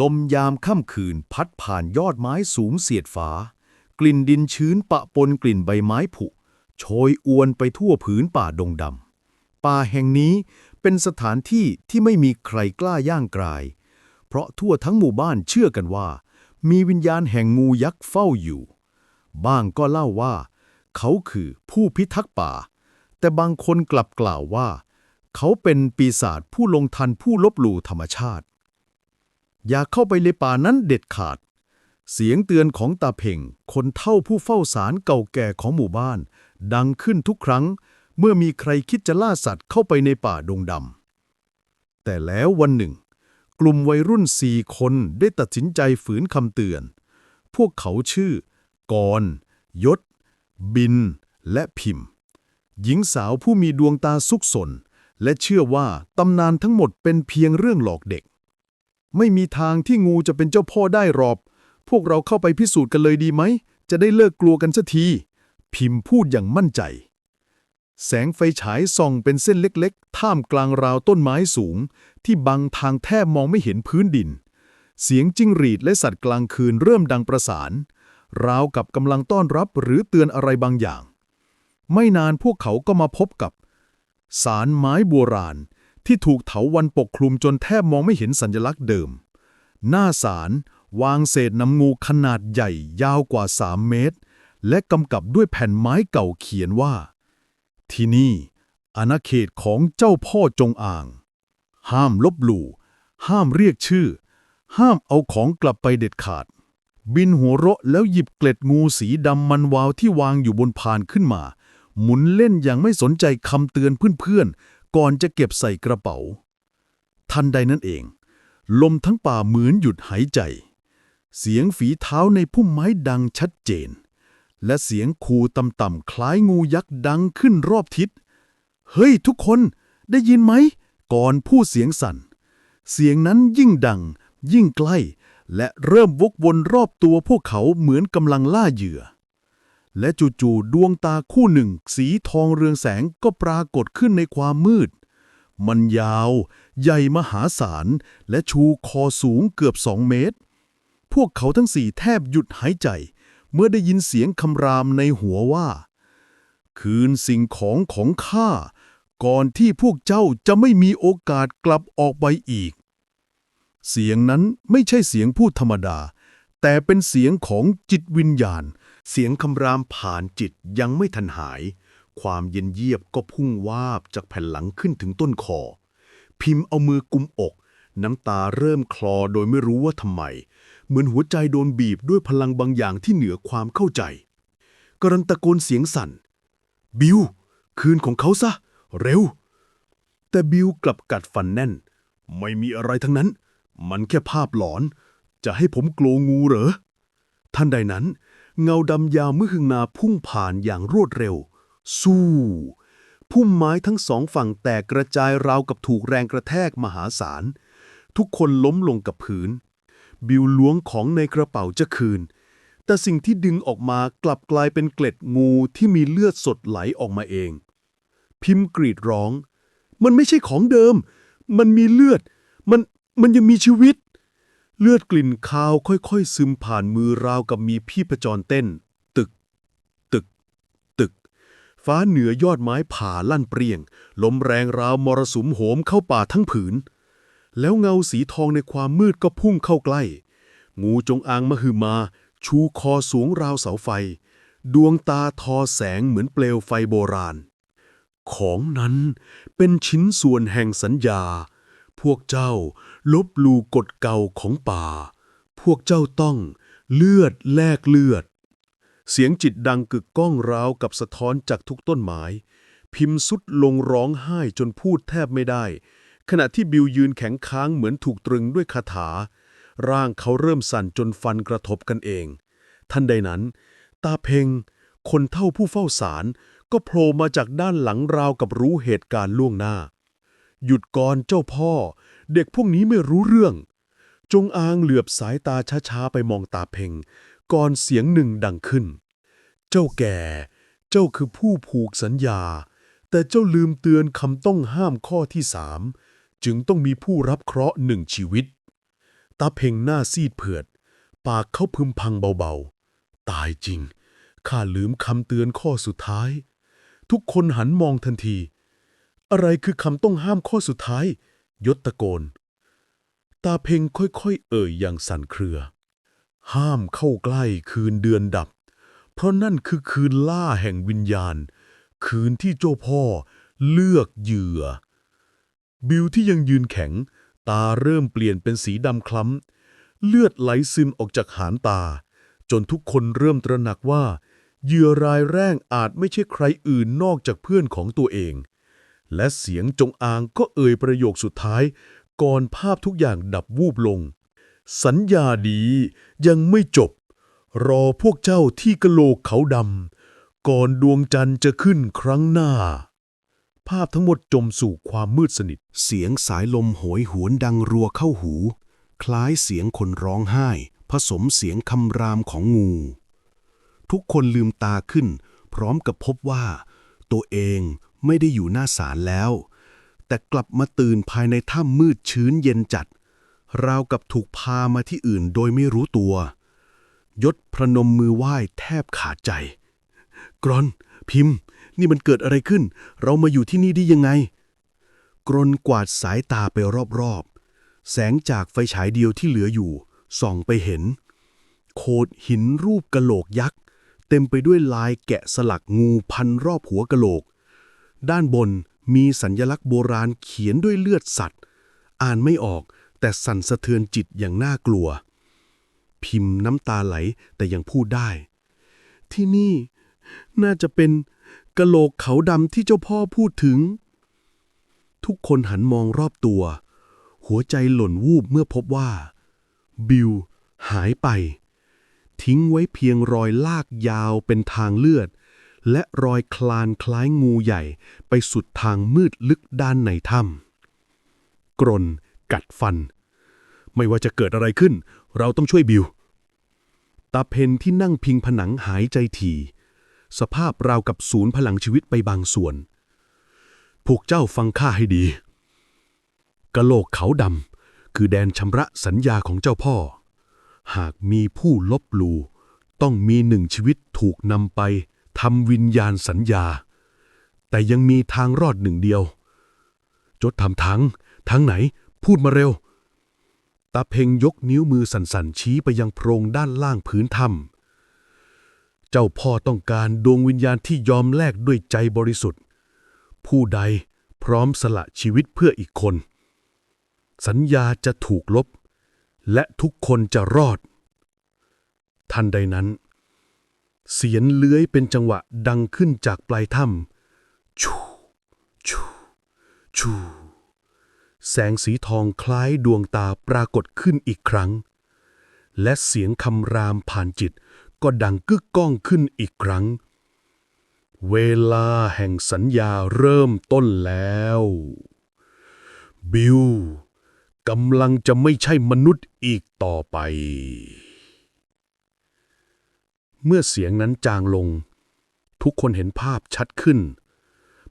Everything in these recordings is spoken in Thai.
ลมยามค่ำคืนพัดผ่านยอดไม้สูงเสียดฟ้ากลิ่นดินชื้นปะปนกลิ่นใบไม้ผุ โชยอวนไปทั่วผืนป่าดงดำ ป่าแห่งนี้เป็นสถานที่ที่ไม่มีใครกล้าย่างกราย เพราะทั่วทั้งหมู่บ้านเชื่อกันว่า มีวิญญาณแห่งงูยักษ์เฝ้าอยู่ บ้างก็เล่าว่า เขาคือผู้พิทักษ์ป่า แต่บางคนกลับกล่าวว่า เขาเป็นปีศาจผู้ลงทันผู้ลบหลู่ธรรมชาติ อย่าเข้าไปในป่านั้นเด็ดขาด เสียงเตือนของตาเพ่ง คนเฒ่าผู้เฝ้าสารเก่าแก่ของหมู่บ้าน ดังขึ้นทุกครั้ง เมื่อมีใครคิดจะล่าสัตว์เข้าไปในป่าดงดำแต่แล้ววันหนึ่ง กลุ่มวัยรุ่นสี่คนได้ตัดสินใจฝืนคำเตือน พวกเขาชื่อกรณ์ยศ บิน และพิมพ์ หญิงสาวผู้มีดวงตาซุกซนและเชื่อว่าตำนานทั้งหมดเป็นเพียงเรื่องหลอกเด็ก ไม่มีทางที่งูจะเป็นเจ้าพ่อได้หรอกพวกเราเข้าไปพิสูจน์กันเลยดีไหม จะได้เลิกกลัวกันสักที พิมพ์พูดอย่างมั่นใจ แสงไฟฉายส่องเป็นเส้นเล็กๆ ท่ามกลางราวต้นไม้สูง ที่บังทางแทบมองไม่เห็นพื้นดิน เสียงจิ้งหรีดและสัตว์กลางคืนเริ่มดังประสาน ราวกับกำลังต้อนรับหรือเตือนอะไรบางอย่าง ไม่นานพวกเขาก็มาพบกับ สารไม้โบราณ ที่ถูกเถาวันปกคลุมจนแทบมองไม่เห็นสัญลักษณ์เดิม หน้าสารวางเศษน้ำงูขนาดใหญ่ยาวกว่า 3 เมตร และกำกับด้วยแผ่นไม้เก่าเขียนว่า ที่นี่ อาณาเขตของเจ้าพ่อจงอ่าง ห้ามลบหลู่ ห้ามเรียกชื่อ ห้ามเอาของกลับไปเด็ดขาด บินหัวเราะแล้วหยิบเกล็ดงูสีดำมันวาวที่วางอยู่บนพานขึ้นมา หมุนเล่นอย่างไม่สนใจคำเตือนเพื่อนๆ ก่อนจะเก็บใส่กระเป๋า ทันใดนั้นเอง ลมทั้งป่าเหมือนหยุดหายใจ เสียงฝีเท้าในพุ่มไม้ดังชัดเจน และเสียงคูต่ำๆคล้ายงูยักษ์ดังขึ้นรอบทิศ เฮ้ยทุกคนได้ยินไหม ก่อนพูดเสียงสั่น เสียงนั้นยิ่งดัง ยิ่งใกล้ และเริ่มวกวนรอบตัวพวกเขาเหมือนกำลังล่าเหยื่อ และจู่ๆดวงตาคู่หนึ่ง สีทองเรืองแสงก็ปรากฏขึ้นในความมืด มันยาว ใหญ่มหาศาล และชูคอสูงเกือบสองเมตร พวกเขาทั้งสี่แทบหยุดหายใจ เมื่อได้ยินเสียงคำรามในหัวว่า คืนสิ่งของของข้า ก่อนที่พวกเจ้าจะไม่มีโอกาสกลับออกไปอีก เสียงนั้นไม่ใช่เสียงพูดธรรมดา แต่เป็นเสียงของจิตวิญญาณ เสียงคำรามผ่านจิตยังไม่ทันหาย ความเย็นเยียบก็พุ่งวาบจากแผ่นหลังขึ้นถึงต้นคอ พิมพ์เอามือกุมอก น้ำตาเริ่มคลอโดยไม่รู้ว่าทำไม เหมือนหัวใจโดนบีบด้วยพลังบางอย่างที่เหนือความเข้าใจกำลังตะโกนเสียงสั่น บิว คืนของเขาซะ เร็ว แต่บิวกลับกัดฟันแน่น ไม่มีอะไรทั้งนั้น มันแค่ภาพหลอน จะให้ผมกลัวงูเหรอ ท่านใดนั้น เงาดำยาวมือหึงนาพุ่งผ่านอย่างรวดเร็ว สู้ พุ่มไม้ทั้งสองฝั่งแตกกระจายราวกับถูกแรงกระแทกมหาศาล ทุกคนล้มลงกับพื้น บิวล้วงของในกระเป๋าจะคืน แต่สิ่งที่ดึงออกมากลับกลายเป็นเกล็ดงูที่มีเลือดสดไหลออกมาเอง พิมพ์กรีดร้อง มันไม่ใช่ของเดิม มันมีเลือด มัน มันยังมีชีวิต เลือดกลิ่นคาวค่อยๆ ซึมผ่านมือราวกับมีพี่ประจรเต้น ตึก ตึก ตึก ฟ้าเหนือยอดไม้ผ่าลั่นเปรียง ลมแรงราวมรสุมโหมเข้าป่าทั้งผืน แล้วเงาสีทองในความมืดก็พุ่งเข้าใกล้ งูจงอางมหึมา ชูคอสูงราวเสาไฟ ดวงตาทอแสงเหมือนเปลวไฟโบราณ ของนั้นเป็นชิ้นส่วนแห่งสัญญา พวกเจ้า ลบลูกฎเก่าของป่า พวกเจ้าต้องเลือดแลกเลือด เสียงจิตดังกึกก้องราวกับสะท้อนจากทุกต้นไม้ พิมพ์สุดลงร้องไห้จนพูดแทบไม่ได้ ขณะที่บิวยืนแข็งค้างเหมือนถูกตรึงด้วยคาถา ร่างเขาเริ่มสั่นจนฟันกระทบกันเองท่านใดนั้น ตาเพงคนเท่าผู้เฝ้าสารก็โผล่มาจากด้านหลังราวกับรู้เหตุการณ์ล่วงหน้า หยุดก่อนเจ้าพ่อ เด็กพวกนี้ไม่รู้เรื่อง จงอางเหลือบสายตาช้าๆไปมองตาเพ่งก่อนเสียงหนึ่งดังขึ้น เจ้าแก่ เจ้าคือผู้ผูกสัญญา แต่เจ้าลืมเตือนคำต้องห้ามข้อที่สามจึงต้องมีผู้รับเคราะห์หนึ่งชีวิต ตาเพ่งหน้าซีดเผือด ปากเขาพึมพังเบาๆ ตายจริง ข้าลืมคำเตือนข้อสุดท้าย ทุกคนหันมองทันที อะไรคือคำต้องห้ามข้อสุดท้าย ยศตะโกน ตาเพ่งค่อยๆ เอ่ยอย่างสั่นเครือ ห้ามเข้าใกล้คืนเดือนดับ เพราะนั่นคือคืนล่าแห่งวิญญาณ คืนที่เจ้าพ่อเลือกเหยื่อ บิวที่ยังยืนแข็ง ตาเริ่มเปลี่ยนเป็นสีดำคล้ำ เลือดไหลซึมออกจากหางตา จนทุกคนเริ่มตระหนักว่าเหยื่อรายแรกอาจไม่ใช่ใครอื่นนอกจากเพื่อนของตัวเอง และเสียงจงอางก็เอ่ยประโยคสุดท้าย ก่อนภาพทุกอย่างดับวูบลง สัญญาดียังไม่จบ รอพวกเจ้าที่กะโหลกเขาดำก่อนดวงจันทร์จะขึ้นครั้งหน้า ภาพทั้งหมดจมสู่ความมืดสนิท เสียงสายลมโหยหวนดังรัวเข้าหู คล้ายเสียงคนร้องไห้ ผสมเสียงคำรามของงู ทุกคนลืมตาขึ้น พร้อมกับพบว่า ตัวเองไม่ได้อยู่หน้าศาลแล้ว แต่กลับมาตื่นภายในถ้ำมืดชื้นเย็นจัด ราวกับถูกพามาที่อื่นโดยไม่รู้ตัว ยศพระนมมือไหว้แทบขาดใจ กรอน พิมพ์ นี่มันเกิดอะไรขึ้น เรามาอยู่ที่นี่ได้ยังไง กรนกวาดสายตาไปรอบๆ แสงจากไฟฉายเดียวที่เหลืออยู่ ส่องไปเห็น โขดหินรูปกะโหลกยักษ์เต็มไปด้วยลายแกะสลักงูพันรอบหัวกะโหลก ด้านบนมีสัญญลักษณ์โบราณเขียนด้วยเลือดสัตว์ อ่านไม่ออกแต่สั่นสะเทือนจิตอย่างน่ากลัว พิมพ์น้ำตาไหลแต่ยังพูดได้ ที่นี่น่าจะเป็นกะโหลกเขาดำที่เจ้าพ่อพูดถึง ทุกคนหันมองรอบตัว หัวใจหล่นวูบเมื่อพบว่า บิวหายไป ทิ้งไว้เพียงรอยลากยาวเป็นทางเลือด และรอยคลานคล้ายงูใหญ่ไปสุดทางมืดลึกด้านในถ้ำกรนกัดฟัน ไม่ว่าจะเกิดอะไรขึ้น เราต้องช่วยบิว ตาเพนที่นั่งพิงผนังหายใจถี่ สภาพราวกับศูนย์พลังชีวิตไปบางส่วน พวกเจ้าฟังข้าให้ดี กะโหลกเขาดำคือแดนชำระสัญญาของเจ้าพ่อ หากมีผู้ลบหลู่ต้องมีหนึ่งชีวิตถูกนำไป ทำวิญญาณสัญญา แต่ยังมีทางรอดหนึ่งเดียว จดทำทั้งทั้งไหน พูดมาเร็ว ตาเพ่งยกนิ้วมือสั่นๆ ชี้ไปยังโพรงด้านล่างพื้นถ้ำเจ้าพ่อต้องการดวงวิญญาณที่ยอมแลกด้วยใจบริสุทธิ์ ผู้ใดพร้อมสละชีวิตเพื่ออีกคน สัญญาจะถูกลบ และทุกคนจะรอด ทันใดนั้น เสียงเลื้อยเป็นจังหวะดังขึ้นจากปลายถ้ำชูชูชูแสงสีทองคล้ายดวงตาปรากฏขึ้นอีกครั้ง และเสียงคำรามผ่านจิตก็ดังกึกก้องขึ้นอีกครั้ง เวลาแห่งสัญญาเริ่มต้นแล้ว บิวกำลังจะไม่ใช่มนุษย์อีกต่อไป เมื่อเสียงนั้นจางลง ทุกคนเห็นภาพชัดขึ้น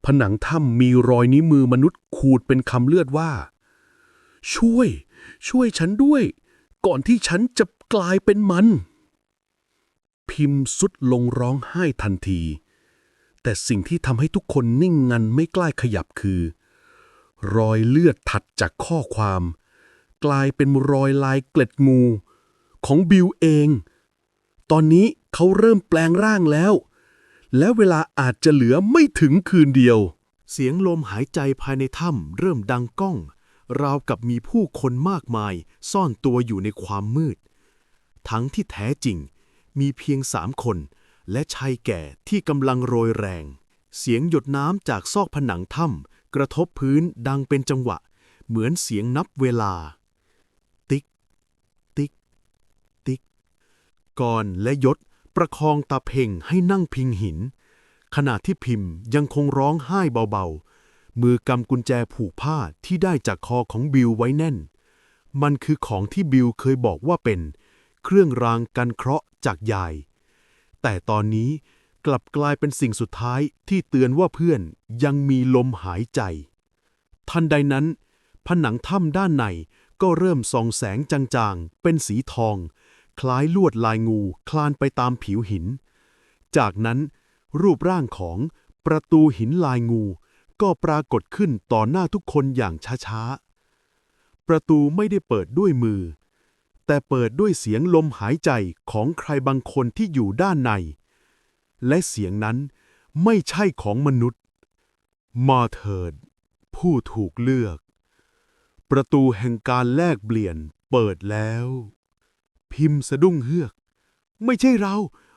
ผนังถ้ำมีรอยนิ้วมือมนุษย์ขูดเป็นคำเลือดว่า ช่วย ช่วยฉันด้วย ก่อนที่ฉันจะกลายเป็นมัน พิมพ์สุดลงร้องไห้ทันที แต่สิ่งที่ทำให้ทุกคนนิ่งงันไม่กล้าขยับคือ รอยเลือดถัดจากข้อความ กลายเป็นรอยลายเกล็ดงู ของบิวเอง ตอนนี้เขาเริ่มแปลงร่างแล้ว และเวลาอาจจะเหลือไม่ถึงคืนเดียว เสียงลมหายใจภายในถ้ำเริ่มดังก้อง ราวกับมีผู้คนมากมายซ่อนตัวอยู่ในความมืด ทั้งที่แท้จริงมีเพียงสามคน และชายแก่ที่กำลังโรยแรง เสียงหยดน้ำจากซอกผนังถ้ำกระทบพื้นดังเป็นจังหวะ เหมือนเสียงนับเวลา ติ๊ก ติ๊ก ติ๊ก ก่อนและยศประคองตาเพ่งให้นั่งพิงหิน ขณะที่พิมพ์ยังคงร้องไห้เบาๆ มือกำกุญแจผูกผ้าที่ได้จากคอของบิลไว้แน่น มันคือของที่บิลเคยบอกว่าเป็น เครื่องรางกันเคราะห์จากยาย แต่ตอนนี้กลับกลายเป็นสิ่งสุดท้ายที่เตือนว่าเพื่อนยังมีลมหายใจ ทันใดนั้น ผนังถ้ำด้านในก็เริ่มส่องแสงจางๆ เป็นสีทอง คล้ายลวดลายงูคลานไปตามผิวหิน จากนั้นรูปร่างของประตูหินลายงู ก็ปรากฏขึ้นต่อหน้าทุกคนอย่างช้าๆ ประตูไม่ได้เปิดด้วยมือ แต่เปิดด้วยเสียงลมหายใจของใครบางคนที่อยู่ด้านใน และเสียงนั้นไม่ใช่ของมนุษย์ มาเถิด ผู้ถูกเลือก ประตูแห่งการแลกเปลี่ยนเปิดแล้ว พิมพ์สะดุ้งเฮือก ไม่ใช่เรา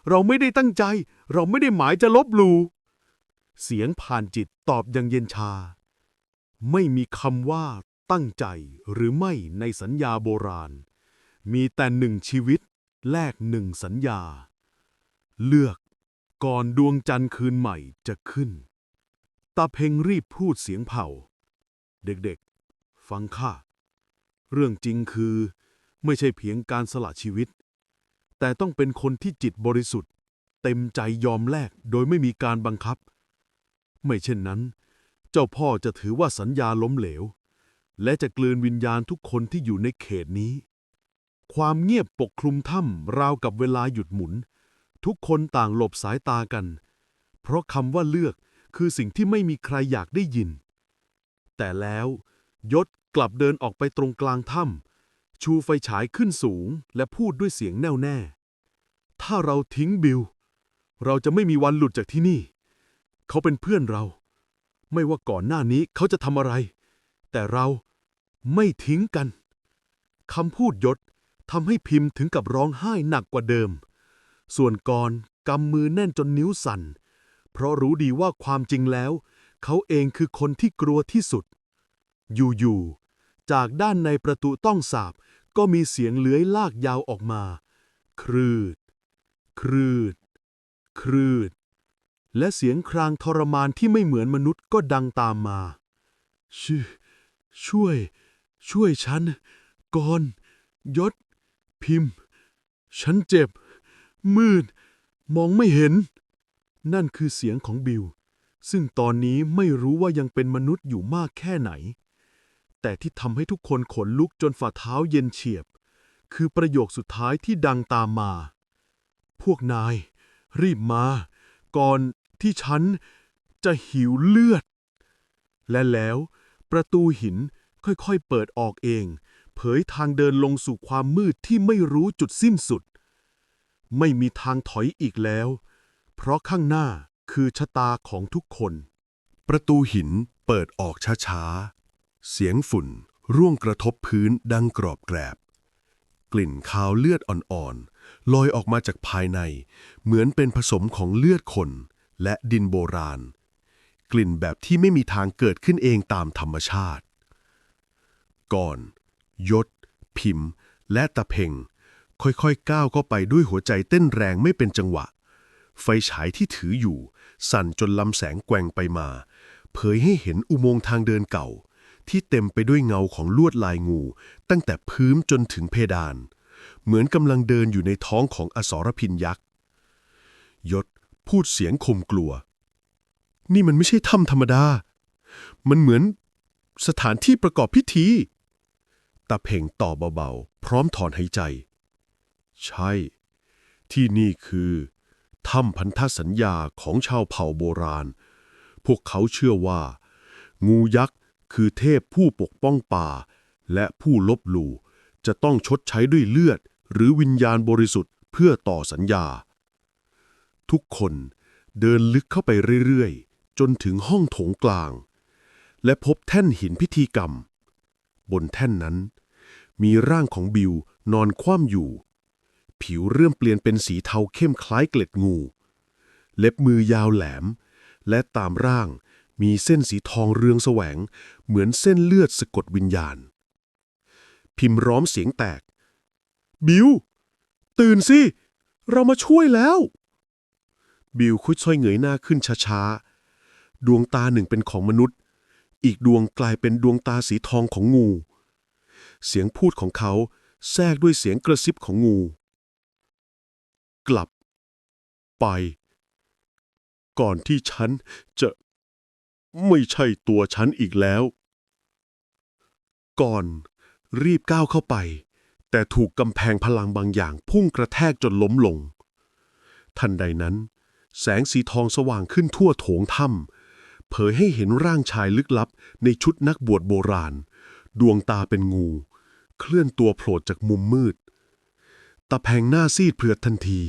เราไม่ได้ตั้งใจ เราไม่ได้หมายจะลบหลู่เสียงผ่านจิตตอบอย่างเย็นชา ไม่มีคำว่าตั้งใจหรือไม่ในสัญญาโบราณ มีแต่หนึ่งชีวิตแลกหนึ่งสัญญา เลือกก่อนดวงจันทร์คืนใหม่จะขึ้น ตาเพ่งรีบพูดเสียงเผ่า เด็กๆ ฟังข้า เรื่องจริงคือ ไม่ใช่เพียงการสละชีวิต แต่ต้องเป็นคนที่จิตบริสุทธิ์ เต็มใจยอมแลกโดยไม่มีการบังคับ ไม่เช่นนั้น เจ้าพ่อจะถือว่าสัญญาล้มเหลว และจะกลืนวิญญาณทุกคนที่อยู่ในเขตนี้ ความเงียบปกคลุมถ้ำราวกับเวลาหยุดหมุน ทุกคนต่างหลบสายตากัน เพราะคำว่าเลือกคือสิ่งที่ไม่มีใครอยากได้ยิน แต่แล้วยศกลับเดินออกไปตรงกลางถ้ำ ชูไฟฉายขึ้นสูงและพูดด้วยเสียงแน่วแน่ ถ้าเราทิ้งบิล เราจะไม่มีวันหลุดจากที่นี่ เขาเป็นเพื่อนเรา ไม่ว่าก่อนหน้านี้เขาจะทำอะไร แต่เราไม่ทิ้งกัน คำพูดยศทำให้พิมพ์ถึงกับร้องไห้หนักกว่าเดิม ส่วนกรกำมือแน่นจนนิ้วสั่น เพราะรู้ดีว่าความจริงแล้ว เขาเองคือคนที่กลัวที่สุด อยู่ๆ จากด้านในประตูต้องสาบ ก็มีเสียงเลื้อยลากยาวออกมา ครืด ครืด ครืด และเสียงครางทรมานที่ไม่เหมือนมนุษย์ก็ดังตามมาช่วยช่วย ช่วยฉันกอนยศ พิมพ์ ฉันเจ็บ มืด มองไม่เห็น นั่นคือเสียงของบิลซึ่งตอนนี้ไม่รู้ว่ายังเป็นมนุษย์อยู่มากแค่ไหน แต่ที่ทำให้ทุกคนขนลุกจนฝ่าเท้าเย็นเฉียบ คือประโยคสุดท้ายที่ดังตามมา พวกนาย รีบมา ก่อนที่ฉันจะหิวเลือด และแล้ว ประตูหินค่อยๆเปิดออกเอง เผยทางเดินลงสู่ความมืดที่ไม่รู้จุดสิ้นสุด ไม่มีทางถอยอีกแล้ว เพราะข้างหน้าคือชะตาของทุกคน ประตูหินเปิดออกช้าๆ เสียงฝุ่น ร่วงกระทบพื้นดังกรอบแกรบ กลิ่นคาวเลือดอ่อนๆลอยออกมาจากภายใน เหมือนเป็นผสมของเลือดคน และดินโบราณ กลิ่นแบบที่ไม่มีทางเกิดขึ้นเองตามธรรมชาติ ก่อน ยศ พิมพ์ และตะเพ่งค่อยๆ ก้าวเข้าไปด้วยหัวใจเต้นแรงไม่เป็นจังหวะ ไฟฉายที่ถืออยู่ สั่นจนลำแสงแกว่งไปมา เผยให้เห็นอุโมงค์ทางเดินเก่า ที่เต็มไปด้วยเงาของลวดลายงู ตั้งแต่พื้นจนถึงเพดาน เหมือนกำลังเดินอยู่ในท้องของอสรพินยักษ์ยศพูดเสียงข่มกลัว นี่มันไม่ใช่ถ้ำธรรมดา มันเหมือนสถานที่ประกอบพิธีตาเพ่งต่อเบาๆ พร้อมถอนหายใจ ใช่ ที่นี่คือถ้ำพันธสัญญาของชาวเผ่าโบราณ พวกเขาเชื่อว่า งูยักษ์ คือเทพผู้ปกป้องป่า และผู้ลบหลู่จะต้องชดใช้ด้วยเลือด หรือวิญญาณบริสุทธิ์เพื่อต่อสัญญา ทุกคนเดินลึกเข้าไปเรื่อยๆ จนถึงห้องโถงกลาง และพบแท่นหินพิธีกรรม บนแท่นนั้น มีร่างของบิวนอนคว่ำอยู่ ผิวเริ่มเปลี่ยนเป็นสีเทาเข้มคล้ายเกล็ดงู เล็บมือยาวแหลม และตามร่าง มีเส้นสีทองเรืองแสวง เหมือนเส้นเลือดสะกดวิญญาณ พิมพ์ร้อมเสียงแตก บิว ตื่นสิ เรามาช่วยแล้ว บิวค่อยๆเงยหน้าขึ้นช้าๆ ดวงตาหนึ่งเป็นของมนุษย์ อีกดวงกลายเป็นดวงตาสีทองของงู เสียงพูดของเขาแทรกด้วยเสียงกระซิบของงู กลับ ไป ก่อนที่ฉันจะ ไม่ใช่ตัวฉันอีกแล้ว ก่อน รีบก้าวเข้าไป แต่ถูกกำแพงพลังบางอย่างพุ่งกระแทกจนล้มลง ทันใดนั้น แสงสีทองสว่างขึ้นทั่วโถงถ้ำเผยให้เห็นร่างชายลึกลับในชุดนักบวชโบราณ ดวงตาเป็นงู เคลื่อนตัวโผล่จากมุมมืด ตาแพงหน้าซีดเผือดทันที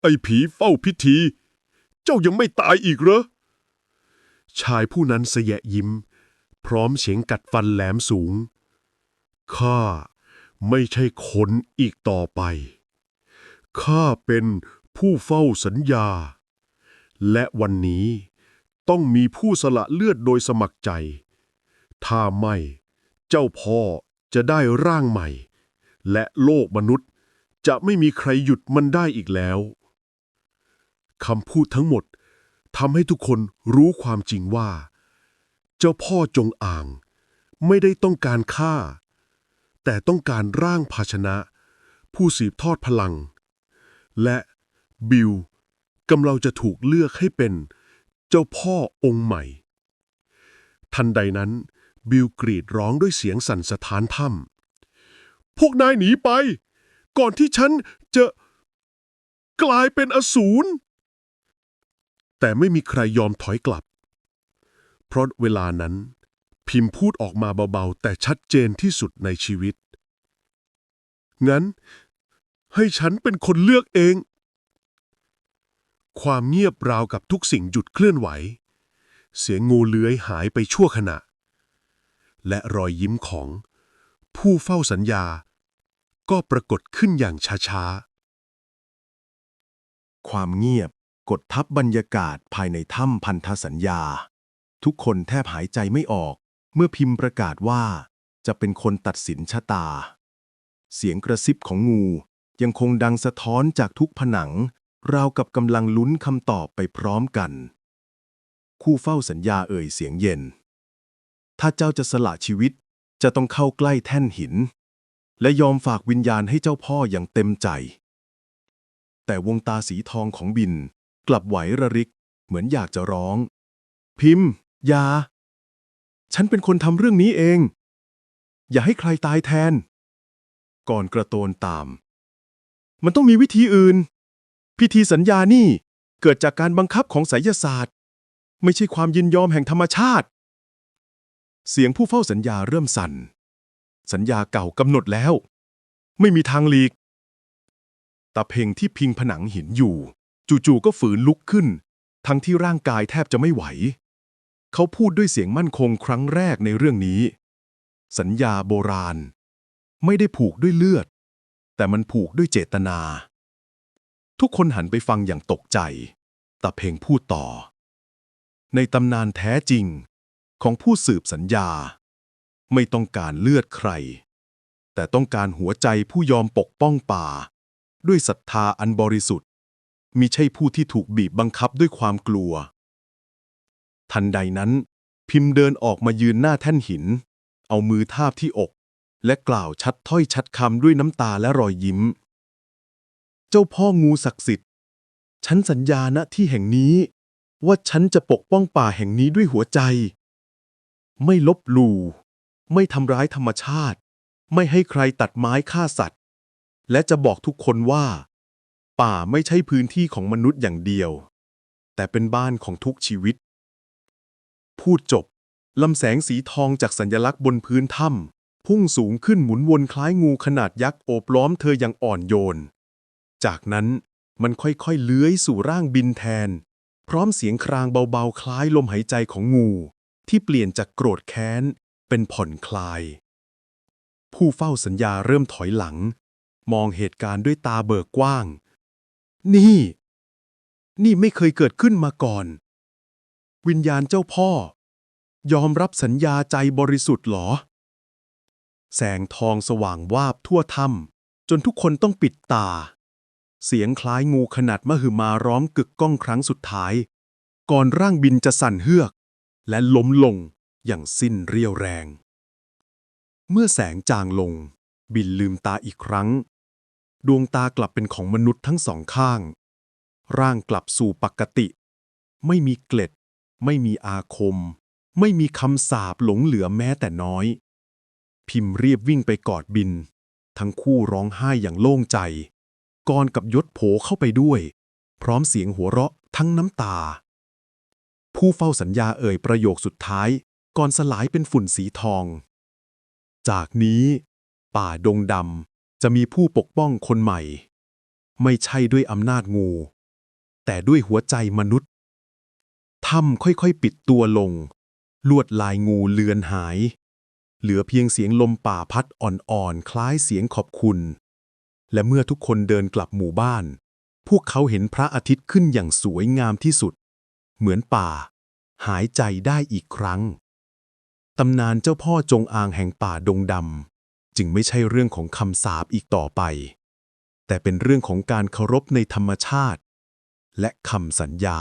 ไอ้ผีเฝ้าพิธี เจ้ายังไม่ตายอีกเหรอ ชายผู้นั้นเสยะยิ้ม พร้อมเสียงกัดฟันแหลมสูง ข้าไม่ใช่คนอีกต่อไป ข้าเป็นผู้เฝ้าสัญญา และวันนี้ต้องมีผู้สละเลือดโดยสมัครใจ ถ้าไม่ เจ้าพ่อจะได้ร่างใหม่ และโลกมนุษย์จะไม่มีใครหยุดมันได้อีกแล้วคำพูดทั้งหมด ทำให้ทุกคนรู้ความจริงว่า เจ้าพ่อจงอ่าง ไม่ได้ต้องการฆ่า แต่ต้องการร่างภาชนะ ผู้สืบทอดพลัง และบิลกำลังจะถูกเลือกให้เป็นเจ้าพ่อองค์ใหม่ ทันใดนั้น บิลกรีดร้องด้วยเสียงสั่นสะท้านถ้ำพวกนายหนีไป ก่อนที่ฉันจะกลายเป็นอสูร แต่ไม่มีใครยอมถอยกลับ เพราะเวลานั้น พิมพ์พูดออกมาเบาๆ แต่ชัดเจนที่สุดในชีวิต งั้น ให้ฉันเป็นคนเลือกเอง ความเงียบราวกับทุกสิ่งหยุดเคลื่อนไหว เสียงงูเลื้อยหายไปชั่วขณะ และรอยยิ้มของผู้เฝ้าสัญญา ก็ปรากฏขึ้นอย่างช้าๆ ความเงียบ กดทับบรรยากาศภายในถ้ำพันธสัญญา ทุกคนแทบหายใจไม่ออก เมื่อพิมพ์ประกาศว่า จะเป็นคนตัดสินชะตา เสียงกระซิบของงูยังคงดังสะท้อนจากทุกผนัง ราวกับกำลังลุ้นคำตอบไปพร้อมกัน คู่เฝ้าสัญญาเอ่ยเสียงเย็น ถ้าเจ้าจะสละชีวิตจะต้องเข้าใกล้แท่นหิน และยอมฝากวิญญาณให้เจ้าพ่ออย่างเต็มใจ แต่วงตาสีทองของบิน กลับไหวระริก เหมือนอยากจะร้อง พิมพ์อยา ฉันเป็นคนทำเรื่องนี้เอง อย่าให้ใครตายแทน ก่อนกระโตนตาม มันต้องมีวิธีอื่น พิธีสัญญานี่เกิดจากการบังคับของไสยศาสตร์ ไม่ใช่ความยินยอมแห่งธรรมชาติ เสียงผู้เฝ้าสัญญาเริ่มสั่น สัญญาเก่ากำหนดแล้ว ไม่มีทางหลีกตาเพ่งที่พิงผนังหินอยู่ จู่ๆก็ฝืนลุกขึ้น ทั้งที่ร่างกายแทบจะไม่ไหว เขาพูดด้วยเสียงมั่นคงครั้งแรกในเรื่องนี้ สัญญาโบราณ ไม่ได้ผูกด้วยเลือด แต่มันผูกด้วยเจตนา ทุกคนหันไปฟังอย่างตกใจตาเพงพูดต่อ ในตำนานแท้จริงของผู้สืบสัญญา ไม่ต้องการเลือดใคร แต่ต้องการหัวใจผู้ยอมปกป้องป่า ด้วยศรัทธาอันบริสุทธิ มิใช่ผู้ที่ถูกบีบบังคับด้วยความกลัว ทันใดนั้น พิมพ์เดินออกมายืนหน้าแท่นหิน เอามือทาบที่อก และกล่าวชัดถ้อยชัดคำด้วยน้ำตาและรอยยิ้ม เจ้าพ่องูศักดิ์สิทธิ์ ฉันสัญญาณที่แห่งนี้ ว่าฉันจะปกป้องป่าแห่งนี้ด้วยหัวใจ ไม่ลบหลู่ไม่ทำร้ายธรรมชาติ ไม่ให้ใครตัดไม้ฆ่าสัตว์ และจะบอกทุกคนว่า ป่าไม่ใช่พื้นที่ของมนุษย์อย่างเดียว แต่เป็นบ้านของทุกชีวิต พูดจบลำแสงสีทองจากสัญลักษณ์บนพื้นถ้ำพุ่งสูงขึ้นหมุนวนคล้ายงูขนาดยักษ์โอบล้อมเธออย่างอ่อนโยน จากนั้นมันค่อยๆเลื้อยสู่ร่างบินแทน พร้อมเสียงครางเบาๆ คล้ายลมหายใจของงู ที่เปลี่ยนจากโกรธแค้น เป็นผ่อนคลาย ผู้เฝ้าสัญญาเริ่มถอยหลัง มองเหตุการณ์ด้วยตาเบิกกว้าง นี่ นี่ไม่เคยเกิดขึ้นมาก่อน วิญญาณเจ้าพ่อ ยอมรับสัญญาใจบริสุทธิ์หรอ แสงทองสว่างวาบทั่วถ้ำจนทุกคนต้องปิดตา เสียงคล้ายงูขนาดมหึมาร้องกึกก้องครั้งสุดท้าย ก่อนร่างบินจะสั่นเฮือก และล้มลงอย่างสิ้นเรี่ยวแรง เมื่อแสงจางลง บินลืมตาอีกครั้ง ดวงตากลับเป็นของมนุษย์ทั้งสองข้าง ร่างกลับสู่ปกติ ไม่มีเกล็ด ไม่มีอาคม ไม่มีคำสาปหลงเหลือแม้แต่น้อย พิมพ์รีบวิ่งไปกอดบิน ทั้งคู่ร้องไห้อย่างโล่งใจกรกับยศโผเข้าไปด้วย พร้อมเสียงหัวเราะทั้งน้ำตา ผู้เฝ้าสัญญาเอ่ยประโยคสุดท้าย ก่อนสลายเป็นฝุ่นสีทอง จากนี้ ป่าดงดำ จะมีผู้ปกป้องคนใหม่ ไม่ใช่ด้วยอำนาจงู แต่ด้วยหัวใจมนุษย์ถ้ำค่อยๆปิดตัวลง ลวดลายงูเลือนหาย เหลือเพียงเสียงลมป่าพัดอ่อนๆ คล้ายเสียงขอบคุณ และเมื่อทุกคนเดินกลับหมู่บ้าน พวกเขาเห็นพระอาทิตย์ขึ้นอย่างสวยงามที่สุด เหมือนป่า หายใจได้อีกครั้งตำนานเจ้าพ่อจงอางแห่งป่าดงดำ จึงไม่ใช่เรื่องของคำสาปอีกต่อไป แต่เป็นเรื่องของการเคารพในธรรมชาติ และคำสัญญา